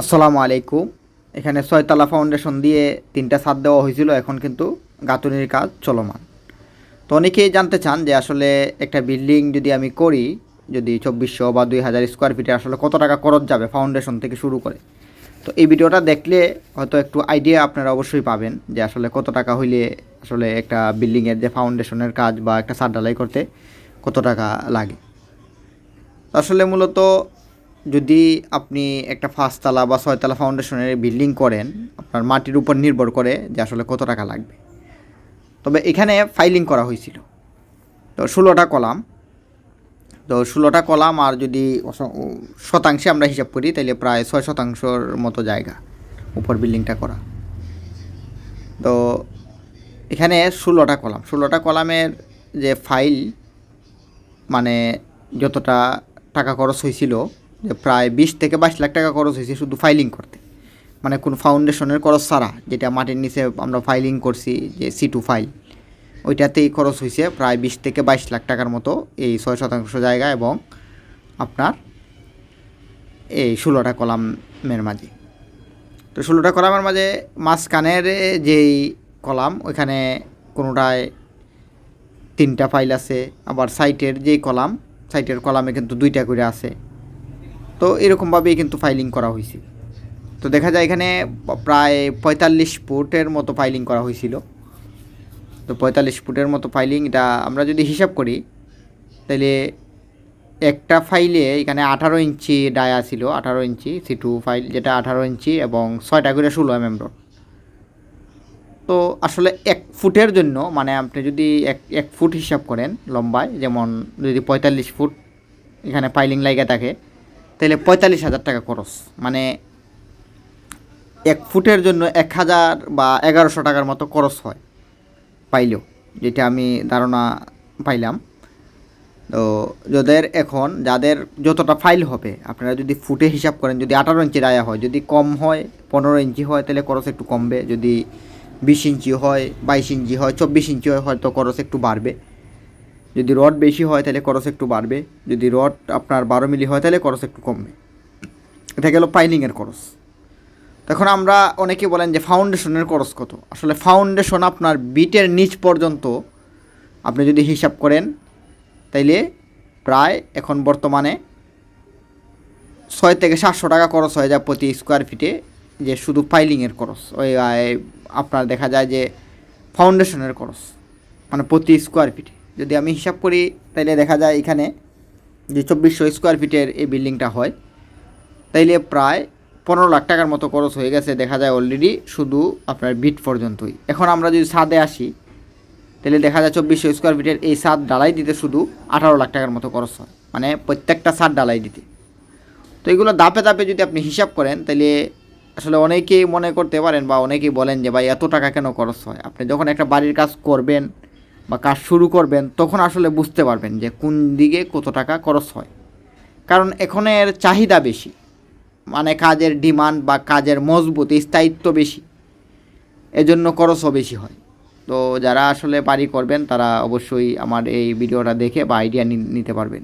আসসালামু আলাইকুম। এখানে ছয়তলা ফাউন্ডেশন দিয়ে তিনটা ছাদ দেওয়া হয়েছিল, এখন কিন্তু গাঁথুনির কাজ চলমান। তো অনেকেই জানতে চান যে আসলে একটা বিল্ডিং যদি আমি করি, যদি চব্বিশশো বা দুই হাজার স্কোয়ার ফিটে আসলে কত টাকা খরচ যাবে ফাউন্ডেশন থেকে শুরু করে? তো এই ভিডিওটা দেখলে হয়তো একটু আইডিয়া আপনারা অবশ্যই পাবেন যে আসলে কত টাকা হইলে আসলে একটা বিল্ডিংয়ের যে ফাউন্ডেশনের কাজ বা একটা ছাদ ঢালাই করতে কত টাকা লাগে। আসলে মূলত যদি আপনি একটা পাঁচতলা বা ছয়তলা ফাউন্ডেশনের বিল্ডিং করেন, আপনার মাটির উপর নির্ভর করে যে আসলে কত টাকা লাগবে। তবে এখানে ফাইলিং করা হয়েছিল। তো ষোলোটা কলাম। তো ষোলোটা কলাম আর যদি শতাংশে আমরা হিসাব করি তাহলে প্রায় ছয় শতাংশর মতো জায়গা উপর বিল্ডিংটা করা। তো এখানে ষোলোটা কলাম। ষোলোটা কলামের যে ফাইল মানে যতটা টাকা খরচ হয়েছিল প্রায় বিশ থেকে বাইশ লাখ টাকা খরচ হয়েছে শুধু ফাইলিং করতে। মানে কোন ফাউন্ডেশনের খরচ ছাড়া, যেটা মাটির নিচে আমরা ফাইলিং করছি, যে সি টু ফাইল ওইটাতেই খরচ হয়েছে প্রায় বিশ থেকে বাইশ লাখ টাকার মতো এই ছয় শতাংশ জায়গা এবং আপনার এই ষোলোটা কলামের মাঝে। তো ষোলোটা কলামের মাঝে মাঝখানের যেই কলাম, ওইখানে কোনোটায় তিনটা ফাইল আছে, আবার সাইটের যেই কলাম সাইটের কলামে কিন্তু দুইটা করে আছে। তো এরকমভাবেই কিন্তু ফাইলিং করা হয়েছে। তো দেখা যায় এখানে প্রায় পঁয়তাল্লিশ ফুটের মতো ফাইলিং করা হয়েছিল। তো পঁয়তাল্লিশ ফুটের মতো ফাইলিং এটা আমরা যদি হিসাব করি, তাহলে একটা ফাইলে এখানে আঠারো ইঞ্চি ডায়া ছিল আঠারো ইঞ্চি সি টু ফাইল যেটা আঠারো ইঞ্চি এবং ছয়টা করে ষোলো এম এম রড তো আসলে এক ফুটের জন্য মানে আপনি যদি এক এক ফুট হিসাব করেন লম্বায়, যেমন যদি পঁয়তাল্লিশ ফুট এখানে ফাইলিং লাইগা থাকে তাহলে পঁয়তাল্লিশ হাজার টাকা খরচ। মানে এক ফুটের জন্য এক হাজার বা এগারোশো টাকার মতো খরচ হয় পাইলেও, যেটা আমি ধারণা পাইলাম। তো যাদের এখন, যাদের যতটা ফাইল হবে, আপনারা যদি ফুটে হিসাব করেন, যদি আঠারো ইঞ্চি রায়া হয়, যদি কম হয় পনেরো ইঞ্চি হয়, তাহলে খরচ একটু কমবে। যদি বিশ ইঞ্চি হয়, বাইশ ইঞ্চি হয়, চব্বিশ ইঞ্চি হয়, হয়তো খরচ একটু বাড়বে। যদি রড বেশি হয় তাহলে খরচ একটু বাড়বে। যদি রড আপনার বারো মিলি হয় তাহলে খরচ একটু কমবে। এটা গেল পাইলিংয়ের খরচ। তখন আমরা অনেকে বলেন যে ফাউন্ডেশনের খরচ কত? আসলে ফাউন্ডেশন আপনার বিটের নিচ পর্যন্ত আপনি যদি হিসাব করেন, তাইলে প্রায় এখন বর্তমানে ছয় থেকে সাতশো টাকা খরচ হয়ে যায় প্রতি স্কোয়ার ফিটে যে শুধু ফাইলিংয়ের খরচ। ওই আপনার দেখা যায় যে ফাউন্ডেশনের খরচ মানে প্রতি স্কোয়ার ফিটে যদি আমি হিসাব করি, তাইলে দেখা যায় এখানে যে চব্বিশশো স্কোয়ার ফিটের এই বিল্ডিংটা হয়, তাইলে প্রায় পনেরো লাখ টাকার মতো খরচ হয়ে গেছে দেখা যায় অলরেডি শুধু আপনার বিট পর্যন্তই। এখন আমরা যদি ছাদে আসি তাহলে দেখা যায় চব্বিশশো স্কোয়ার ফিটের এই ছাদ ডালাই দিতে শুধু আঠারো লাখ টাকার মতো খরচ হয় মানে প্রত্যেকটা ছাদ ডালাই দিতে। তো এগুলো ধাপে ধাপে যদি আপনি হিসাব করেন তাহলে আসলে অনেকেই মনে করতে পারেন বা অনেকেই বলেন যে, ভাই, এত টাকা কেন খরচ হয়? আপনি যখন একটা বাড়ির কাজ করবেন বা কাজ শুরু করবেন, তখন আসলে বুঝতে পারবেন যে কোন দিকে কত টাকা খরচ হয়। কারণ এখনের চাহিদা বেশি মানে কাজের ডিমান্ড বা কাজের মজবুত, স্থায়িত্ব বেশি, এজন্য খরচও বেশি হয়। তো যারা আসলে বাড়ি করবেন, তারা অবশ্যই আমার এই ভিডিওটা দেখে বা আইডিয়া নিতে পারবেন।